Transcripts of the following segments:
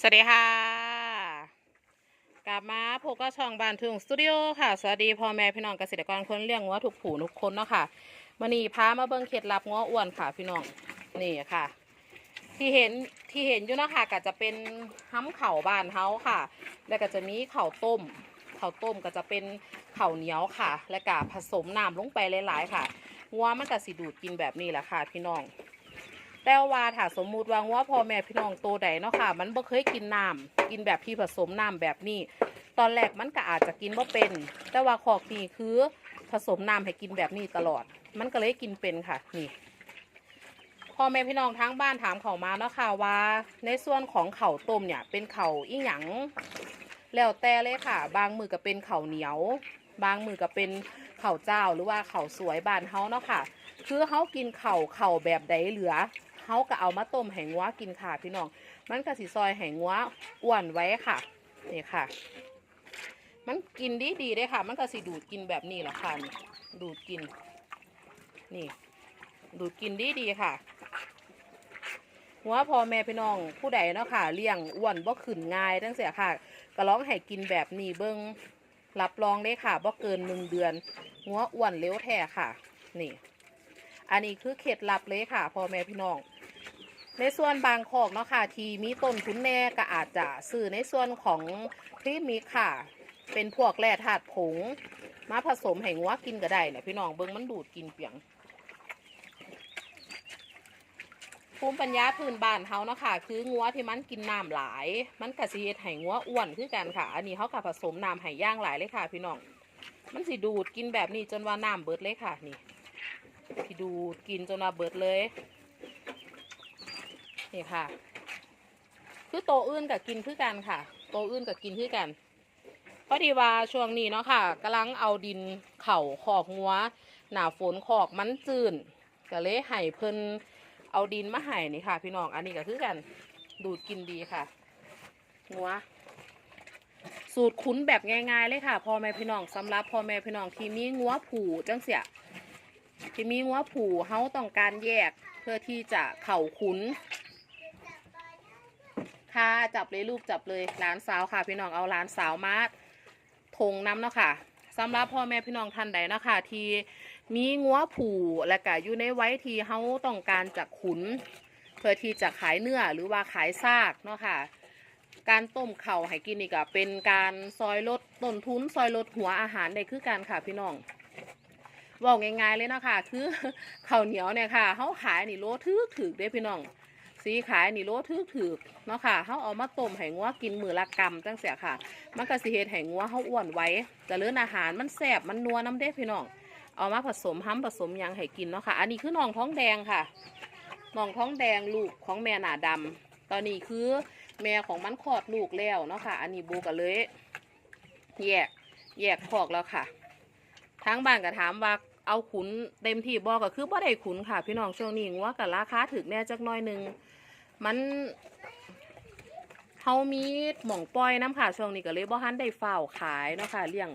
สวัสดีค่ะ กลับมาพบกับช่องบานทึงสตูดิโอค่ะ สวัสดีพ่อแม่พี่น้องเกษตรกรคนเลี้ยงวัวทุกผูทุกคนเนาะค่ะวันนี้พามาเบิ่งเคล็ดลับง้ออ้วนค่ะพี่น้องนี่ค่ะ ที่เห็นที่เห็นอยู่เนาะคะก็จะเป็นห้ำเข่าบานเฮาค่ะ แล้วก็จะมีเข่าต้มเข่าต้มก็จะเป็นเข่าเหนียวค่ะ และก็ผสมน้ำลงไปหลาย ๆ ค่ะงัวมันก็สิดูดกินแบบนี้แหละค่ะ พี่น้อง แต่ว่าถ้าสมมุติว่าว่าพ่อแม่พี่น้องโตใดเนาะค่ะ มันบ่เคยกินน้ำกินแบบที่ผสมน้ำแบบนี้ ตอนแรกมันก็อาจจะกินบ่เป็น แต่ว่าขอกนี่คือผสมน้ำให้กินแบบนี้ตลอด มันก็เลยกินเป็นค่ะนี่พ่อแม่พี่น้องทั้งบ้านถามเขามาเนาะค่ะว่า ในส่วนของเข่าต้มเนี่ย เป็นเข่าอีหยังแล้วแต่เลยค่ะ บางมือก็เป็นเข่าเหนียว บางมือก็เป็นเข่าเจ้าหรือว่าเข่าสวยบานเฮาเนาะค่ะ คือเฮากินเข่าเข่าแบบใดเหลือ เฮาก็เอามาต้มแหงัวกินค่ะพี่น้อง มันก็สิซอยแหงัวอ้วนไว้ค่ะนี่ค่ะ มันกินดีดีๆเด้ค่ะ มันก็สิดูดกินแบบนี้แหละค่ะดูดกิน นี่ ดูดกินดีดีค่ะหัวพ่อแม่พี่น้องผู้ใดเนาะค่ะเลี้ยงอ้วนบ่ขึ้นง่ายตั้งเสียค่ะก็ร้องให้กินแบบนี้เบิ้งรับรองเลยค่ะบ่เกินหนึ่งเดือนหัวอ้วนเร็วแท้ค่ะ นี่ อันนี้คือเคล็ดลับเลยค่ะพ่อแม่พี่น้อง ในส่วนบางคอกเนาะค่ะที่มีต้นทุนแน่ก็อาจจะซื้อในส่วนของพรีมิกค่ะ เป็นพวกแร่ธาตุผง มาผสมให้งัวกินก็ได้เนี่ยพี่น้องเบิ้งมันดูดกินเปียงภูมิปัญญาพื้นบ้านเฮาเนาะค่ะ คืองัวที่มันกินน้ำหลาย มันกะสิเฮ็ดให้งัวอ้วนคือกันค่ะ อันนี้เขากับผสมน้ำให้ย่างหลายเลยค่ะ พี่น้อง มันสิดูดกินแบบนี้จนว่าน้ำเบิดเลยค่ะนี่ที่ดูดกินจนว่าเบิดเลย นี่ค่ะ คือโตอื่นกับกินคือกันค่ะ โตอื่นกับกินคือกันพอดีว่าช่วงนี้เนาะค่ะกำลังเอาดินเข่าขอกงัวหนาฝนขอกมันจืนก็เลยให้เพิ่นเอาดินมาให้นี่ค่ะ พี่น้องอันนี้ก็คือกันดูดกินดีค่ะงัวสูตรคุ้นแบบง่ายๆเลยค่ะพ่อแม่พี่น้องสำหรับพ่อแม่พี่น้องที่มีงัวผูจังเสียที่มีงัวผูเฮาต้องการแยกเพื่อที่จะเข่าคุ้น ค่ะ จับเลยลูกจับเลยหลานสาวค่ะ พี่น้องเอาหลานสาวมาทงน้ำเนาะค่ะสำหรับพ่อแม่พี่น้องท่านใดเนาะค่ะที่มีงัวผูและก็อยู่ในไว้ที่เฮาต้องการจะขุน เพื่อที่จะขายเนื้อหรือว่าขายซากเนาะค่ะ การต้มเข่าให้กินนี่ก็เป็นการซอยลดต้นทุนซอยลดหัวอาหารได้คือกันค่ะพี่น้องบอกง่ายๆเลยเนาะค่ะคือข้าวเหนียวเนี่ยค่ะเขาขายนี่โลทึกถือได้พี่น้อง สีขายนี่โลทึกถือเนาะค่ะเขาเอามาต้มให้งัวกินมือละกำจังเสียค่ะ มันก็สิเฮ็ดให้งัวเขาอ้วนไว้จะเลื่อนอาหารมันแซ่บมันนัวน้ำเด้พี่น้อง เอามาผสมห้ำผสมยังให้กินเนาะค่ะ อันนี้คือน้องท้องแดงค่ะน้องท้องแดงลูกของแม่หนาดำตอนนี้คือแม่ของมันคลอดลูกแล้วเนาะค่ะ อันนี้โบก็เลย แยก แยกคอกแล้วค่ะทั้งบ้านก็ถามว่า เอาขุนเต็มที่บอกก็คือบ่ได้ขุนค่ะ พี่น้องช่วงนี้งัวกับราคาถึกแน่จักน้อยหนึ่งมันเฮามีหม่องปล่อยน้ำค่ะช่วงนี้ก็เลยบ่ทันได้เฝ้าขายเนาะค่ะเลี้ยง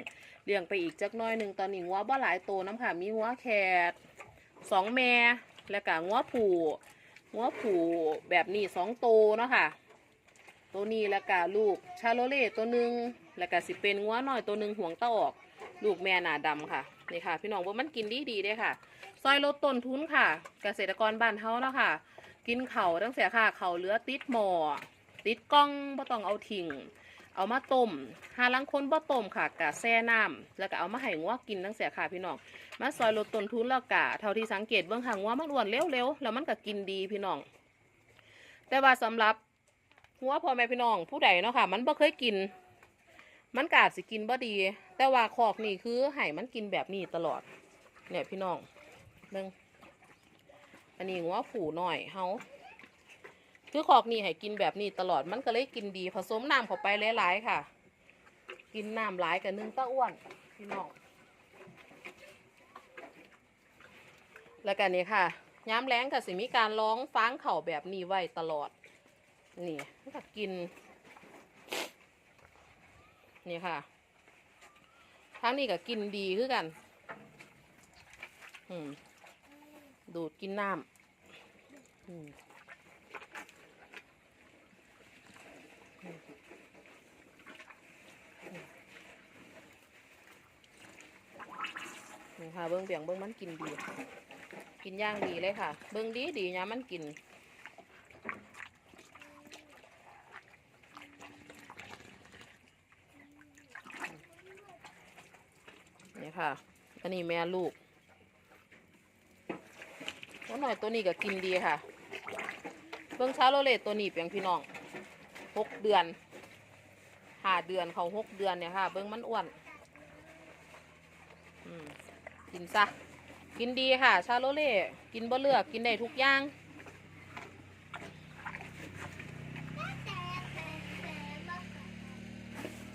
เลี้ยงไปอีกจักน้อยหนึ่งตอนนี้งัวบ่หลายโตวน้ำค่ะ มีงัวแคดสองแม่แล้วก็งัวผูงัวผูแบบนี้สองโตวเนาะค่ะตัวนี้แล้วก็ลูกชาโลเล่ตัวหนึ่งแล้วก็สิเป็นงัวน้อยตัวหนึ่งห่วงตาออก ลูกแม่หนาดำค่ะ นี่ค่ะ พี่น้องว่ามันกินดีดีเด้ค่ะซอยลดต้นทุนค่ะ เกษตรกรบ้านเฮาเนาะค่ะ กินเข่าตั้งเสียค่ะ เข่าเหลือติดหมอติดกล้องบ่ต้องเอาทิ้งเอามาต้มหาลังคนบ่ต้มค่ะกะแช่น้ำแล้วก็เอามาให้งัวกินตั้งเสียค่ะพี่น้อง มาซอยลดต้นทุนแล้วกะเท่าที่สังเกตเบื้องข้างงัวมันอ้วนเร็วๆแล้วมันก็กินดีพี่น้อง แต่ว่าสำหรับหัวพ่อแม่พี่น้องผู้ใดเนาะค่ะ มันบ่เคยกิน มันกาจสิกินบ่ดี แต่ว่าคอกนี่คือให้มันกินแบบนี้ตลอด เนี่ยพี่น้องเบิ่งอันนี้งัวผูหน่อยเฮาคือคอกนี่ให้กินแบบนี้ตลอดมันก็เลยกินดีผสมน้ำเข้าไปหลายๆค่ะ กินน้ำหลายกับนึ่งตะอ้วนพี่น้องแล้วกันนี่ค่ะย้ำแรงกับสิมีการร้องฟ้างเข่าแบบนี้ไว้ตลอด นี่ก็กิน นี่ค่ะทั้งนี้ก็กินดีคือกันดูดกินน้ำนี่ค่ะเบื้องเบียงเบื้องมันกินดี กินย่างดีเลยค่ะ เบื้องดีดีนะมันกิน ค่ะ อันนี้แม่ลูกแล้วหน่อยตัวนี้ก็กินดีค่ะ เบิ้งชาโรเลตตัวนี้เปียงพี่น้องหกเดือนห้าเดือนเขาหกเดือนเนี่ยค่ะ เบิ้งมันอ้วนอืมกินซะ กินดีค่ะ ชาโรเล่ กินบ่เลือก กินได้ทุกอย่าง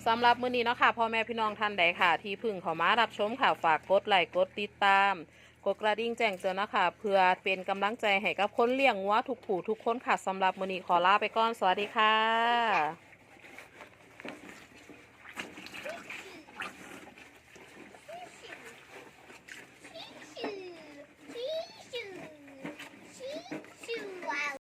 สำหรับมื้อนี้เนาะค่ะพ่อแม่พี่น้องท่านใดค่ะ ที่พึ่งขอมารับชมค่ะฝากกดไลค์กดติดตาม กดกระดิ่งแจ้งเตือนนะคะเพื่อเป็นกำลังใจให้กับคนเลี้ยงวัวทุกผู้ทุกคนค่ะสำหรับมื้อนี้ขอลาไปก่อนสวัสดีค่ะ